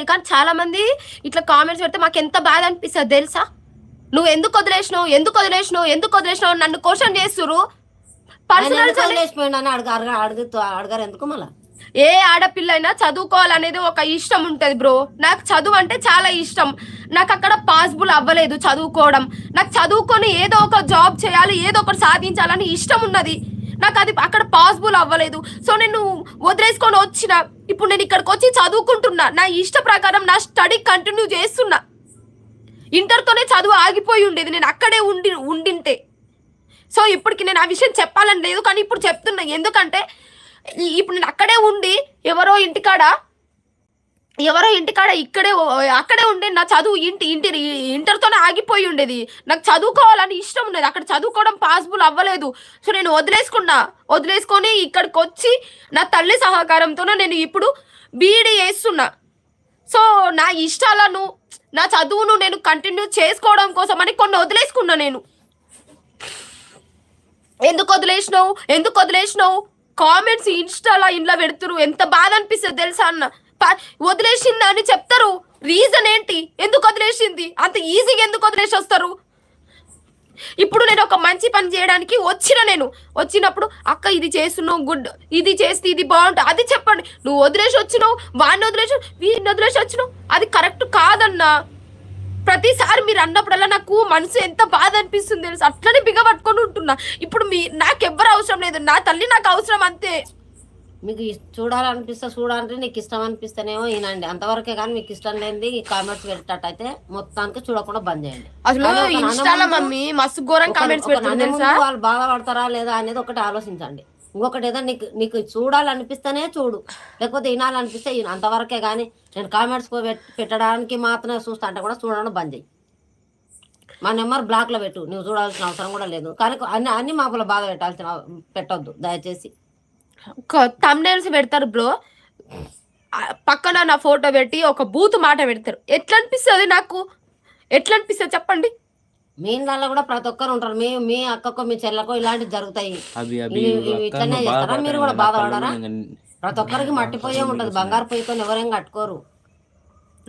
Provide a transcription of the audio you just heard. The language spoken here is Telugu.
వదిలేయి. కానీ చాలా మంది ఇట్లా కామెంట్స్ పెడితే మాకు ఎంత బాధ అనిపిస్తుంది తెలుసా? నువ్వు ఎందుకు వదిలేసినావు? ఎందుకు వదిలేసినావు? ఎందుకు వదిలేసినావు? నన్ను క్వశ్చన్ చేస్తురు పర్సనల్ అడగారు ఎందుకు మళ్ళా? ఏ ఆడపిల్ల అయినా చదువుకోవాలనేది ఒక ఇష్టం ఉంటది బ్రో. నాకు చదువు అంటే చాలా ఇష్టం. నాకు అక్కడ పాసిబుల్ అవ్వలేదు చదువుకోవడం. నాకు చదువుకొని ఏదో ఒక జాబ్ చేయాలి ఏదో ఒకటి సాధించాలని ఇష్టం ఉన్నది. నాకు అది అక్కడ పాసిబుల్ అవ్వలేదు. సో నేను వదిలేసుకొని వచ్చిన ఇప్పుడు నేను ఇక్కడికి వచ్చి చదువుకుంటున్నా. నా ఇష్ట ప్రకారం నా స్టడీ కంటిన్యూ చేస్తున్నా. ఇంటర్తోనే చదువు ఆగిపోయి ఉండేది. నేను అక్కడే ఉండి ఉండింటే. సో ఇప్పటికి నేను ఆ విషయం చెప్పాలని లేదు. కానీ ఇప్పుడు చెప్తున్నా. ఎందుకంటే ఇప్పుడు నేను అక్కడే ఉండి ఎవరో ఇంటికాడ ఎవరో ఇంటికాడ ఇక్కడే అక్కడే ఉండే నా చదువు ఇంటి ఇంటి ఇంటర్తోనే ఆగిపోయి ఉండేది. నాకు చదువుకోవాలని ఇష్టం ఉండేది. అక్కడ చదువుకోవడం పాసిబుల్ అవ్వలేదు. సో నేను వదిలేసుకున్నా. వదిలేసుకొని ఇక్కడికి వచ్చి నా తల్లి సహకారంతోనే నేను ఇప్పుడు బీఈడీ చేస్తున్నా. సో నా ఇష్టాలను నా చదువును నేను కంటిన్యూ చేసుకోవడం కోసం అని కొన్ని వదిలేసుకున్నా నేను. ఎందుకు వదిలేసినావు? ఎందుకు వదిలేసినావు? కామెంట్స్ ఇన్స్టాలో ఇంట్లో పెడుతురు ఎంత బాధ అనిపిస్తుంది తెలుసా అన్న? వదిలేసింది అని చెప్తారు. రీజన్ ఏంటి? ఎందుకు వదిలేసింది? అంత ఈజీగా ఎందుకు వదిలేసి వస్తారు ఇప్పుడు నేను ఒక మంచి పని చేయడానికి వచ్చిన నేను. వచ్చినప్పుడు అక్క ఇది చేస్తున్నావు గుడ్. ఇది చేస్తే ఇది బాగుంటుంది. అది చెప్పండి. నువ్వు వదిలేసి వచ్చినావు వాడిని వదిలేసి వీడిని వదిలేసి వచ్చినావు? అది కరెక్ట్ కాదన్నా. ప్రతిసారి మీరు అన్నప్పుడల్లా నాకు మనసు ఎంత బాధ అనిపిస్తుంది తెలుసు? అట్లనే బిగబట్టుకొని ఉంటున్నా. ఇప్పుడు మీ నాకు ఎవ్వరు అవసరం లేదు. నా తల్లి నాకు అవసరం అంతే. మీకు చూడాలనిపిస్తే చూడాలంటే నీకు ఇష్టం అనిపిస్తేనేమో ఈనండి అంతవరకే కానీ మీకు ఇష్టం లేనిది కామెంట్స్ పెట్టేటట్టయితే మొత్తానికి చూడకుండా బంద్ చేయండి. అసలు ఇన్స్టాలో మమ్మీ మస్తు ఘోరం కామెంట్స్ వాళ్ళు బాధపడతారా లేదా అనేది ఒకటి ఆలోచించండి. ఇంకొకటి ఏదో నీకు నీకు చూడాలనిపిస్తేనే చూడు. లేకపోతే వినాలనిపిస్తే విను. అంతవరకే కానీ నేను కామెంట్స్ పెట్టడానికి మాత్రమే చూస్తా. అంటే కూడా చూడడం బంద్ చేయి. మా నెంబర్ బ్లాక్లో పెట్టు. నువ్వు చూడాల్సిన అవసరం కూడా లేదు. కానీ అన్ని అన్ని మాపుల బాధ పెట్టాల్సిన పెట్టొద్దు. దయచేసి. తమ్నేల్స్ పెడతారు బ్రో పక్కన నా ఫోటో పెట్టి ఒక బూత్ మాట పెడతారు. ఎట్లా అనిపిస్తుంది నాకు? ఎట్లా అనిపిస్తుంది చెప్పండి? మీ ఇళ్ళల్లో కూడా ప్రతి ఒక్కరు ఉంటారు. మీ మీ అక్కకో మీ చెల్లకో ఇలాంటివి జరుగుతాయి. అవి అవి ఇవి- ఇవి అక్క ఇట్లనే చేస్తారా? మీరు కూడా. బాధపడరా? ప్రతి ఒక్కరికి మట్టిపోయే ఉంటది. బంగారు పొయ్యితో ఎవరేం కట్టుకోరు.